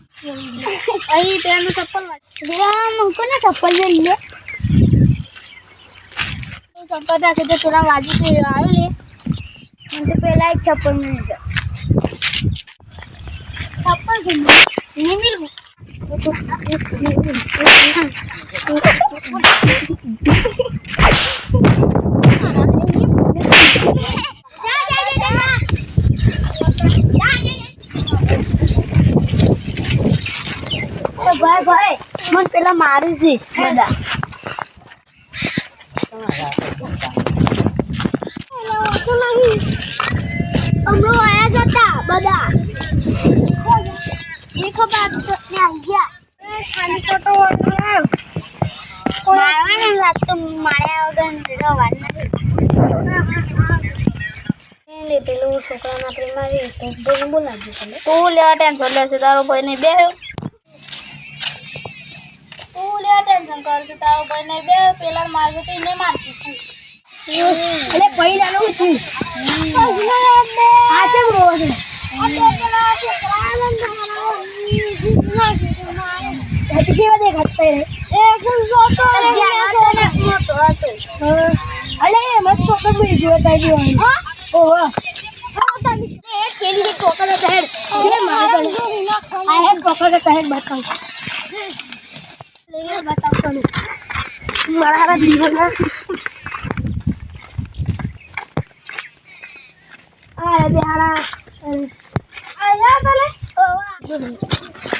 अरे पैर में चप्पल भैया हमको ना चप्पल ले लिए चप्पल रखे तो थोड़ा वाजी से आयो ले मन तो पहला एक चप्पल मिल जाए चप्पल घूम नहीं मिल ભાઈ ભાઈ મને પેલા મારે છે બધા હમણાં આયા જ હતા બધા એ ખબર ને આવી ગયા ખાલી ખોટો મારવા ને લાગતો માર્યા વગર રવા નથી લે. પેલું છોકરાના પ્રેમમાં બોલ બોલાવજો તું લેવા ટેન્શન લેશે તારો ભાઈ નહીં બે તું લેવા ટેન્શન કરશે તારો ભાઈ નહીં બે પેલા મારશે તો એને મારશે તું એટલે ભાઈ લાલો છું આ કેમ છે હજી કેવો દેખાત પહેરે એકદમ મોટો જાણો મોટો હતો અલે મસ્ત કોકર બી જોતા જો ઓહો કેલી કોકર તહેર જે મારા આ હે કોકર તહેર બતાવ લેને બતાવ તને મારા હારા દીવો ના આ રે હારા આયા તને ઓવા